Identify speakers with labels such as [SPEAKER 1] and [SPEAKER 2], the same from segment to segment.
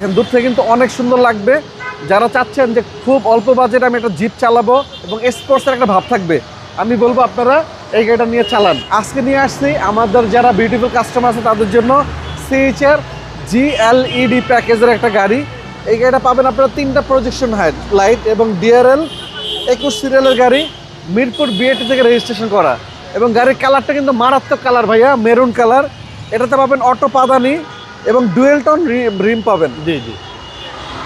[SPEAKER 1] দূর থেকে কিন্তু অনেক সুন্দর লাগবে। যারা চাচ্ছেন যে খুব অল্প বাজেটে আমি একটা জিপ চালাবো এবং স্পোর্টসের একটা ভাব থাকবে, আমি বলব আপনারা এই গাড়িটা নিয়ে চালান। আজকে নিয়ে আসছি আমাদের যারা বিউটিফুল কাস্টমার আছে তাদের জন্য সিএইচের জিএলইডি প্যাকেজের একটা গাড়ি। এই গাড়িটা পাবেন আপনারা তিনটা প্রজেকশন হাইট লাইট এবং ডিআরএল একুশ সিরিয়ালের গাড়ি, মিরপুর বিএটি থেকে রেজিস্ট্রেশন করা। এবং গাড়ির কালারটা কিন্তু মারাত্মক কালার ভাইয়া মেরুন কালার এটাতে পাবেন অটো পাদানি এবং ডুয়েল টন রিম পাবেন।
[SPEAKER 2] জি জি।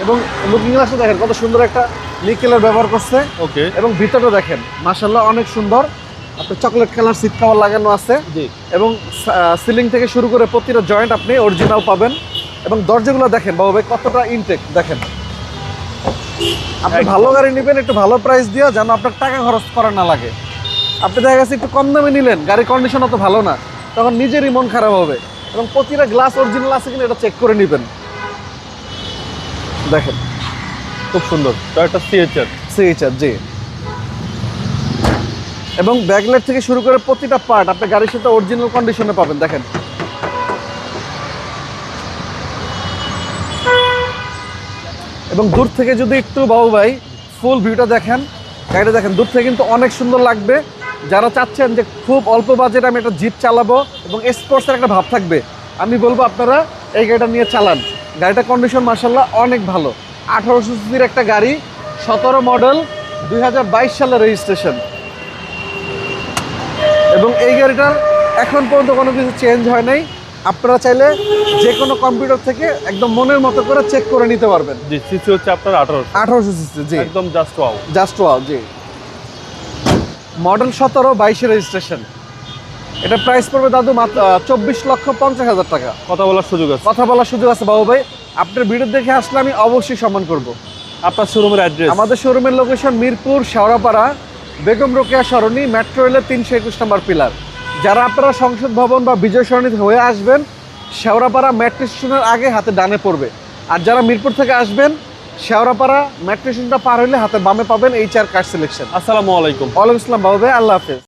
[SPEAKER 1] এবং লুকিং গ্লাসটা দেখেন কত সুন্দর একটা নিকেলের ব্যবহার করছে।
[SPEAKER 2] ওকে।
[SPEAKER 1] এবং ভিতরটা দেখেন মাসাল্লাহ অনেক সুন্দর। আপনার চকলেট কালার সিট কাভার লাগানো আছে।
[SPEAKER 2] জি।
[SPEAKER 1] এবং সিলিং থেকে শুরু করে প্রতিটা জয়েন্ট আপনি অরিজিনাল পাবেন। এবং দরজাগুলো দেখেন বাবু ভাই কতটা ইনটেক দেখেন। আপনি ভালো গাড়ি নেবেন একটু ভালো প্রাইস দিয়ে যেন আপনার টাকা খরচ করা না লাগে। আপনি দেখা গেছে একটু কম দামে নিলেন গাড়ির কন্ডিশন অত ভালো না তখন নিজেরই মন খারাপ হবে। এবং প্রতিটা গ্লাস অরিজিনাল আছে কিনা এটা চেক করে নেবেন। দেখেন
[SPEAKER 2] খুব সুন্দর। তো একটা সিএচআর
[SPEAKER 1] সিএইচআর জি। এবং ব্যাকলাইট থেকে শুরু করে প্রতিটা পার্ট আপনি গাড়ির সাথে অরিজিনাল কন্ডিশনে পাবেন দেখেন। এবং দূর থেকে যদি একটু বাবু ভাই ফুল ভিউটা দেখেন গাড়িটা দেখেন দূর থেকে কিন্তু অনেক সুন্দর লাগবে। যারা চাচ্ছেন যে খুব অল্প বাজেটে আমি একটা জিপ চালাবো এবং স্পোর্টসের একটা ভাব থাকবে আমি বলব আপনারা এই গাড়িটা নিয়ে চালান। গাড়িটা কন্ডিশন মার্শাল্লাহ অনেক ভালো। আঠারোশো সিসির একটা গাড়ি সতেরো মডেল দু হাজার বাইশ সালের রেজিস্ট্রেশন এবং এই গাড়িটার এখন পর্যন্ত কোনো কিছু চেঞ্জ হয় নাই। আপনারা চাইলে যে কোনো কম্পিউটার থেকে একদম মনের মতো করে চেক করে নিতে পারবেন।
[SPEAKER 2] জি সিসি হচ্ছে আপনার আঠারোশো।
[SPEAKER 1] আঠারোশো সিসি জি।
[SPEAKER 2] একদম জাস্ট ওয়াও
[SPEAKER 1] জাস্ট ওয়াও জি। মডেল সতেরো বাইশে রেজিস্ট্রেশন এটা প্রাইস পড়বে দাদু মাত্র চব্বিশ লক্ষ পঞ্চাশ হাজার টাকা।
[SPEAKER 2] কথা বলার সুযোগ আছে।
[SPEAKER 1] কথা বলার সুযোগ আছে বাবু ভাই। আপনার ভিডিও দেখে আসলে আমি অবশ্যই সম্মান করব।
[SPEAKER 2] আপনার শোরুমের অ্যাড্রেস
[SPEAKER 1] আমাদের শোরুমের লোকেশন মিরপুর শেওড়াপাড়া বেগম রোকেয়া সরণি মেট্রো রেলের তিনশো একুশ নম্বর পিলার যারা আপনারা সংসদ ভবন বা বিজয় সরণি হয়ে আসবেন শেওড়াপাড়া মেট্রো স্টেশনের আগে হাতে ডানে পড়বে। আর যারা মিরপুর থেকে আসবেন শেওড়াপাড়া মেট্রো স্টেশনটা পার হলে হাতে বামে পাবেন এইচ আর কার্ড সিলেকশন
[SPEAKER 2] আসসালামু আলাইকুম।
[SPEAKER 1] ওয়ালাইকুম আসসালাম বাবু ভাই আল্লাহ হাফেজ।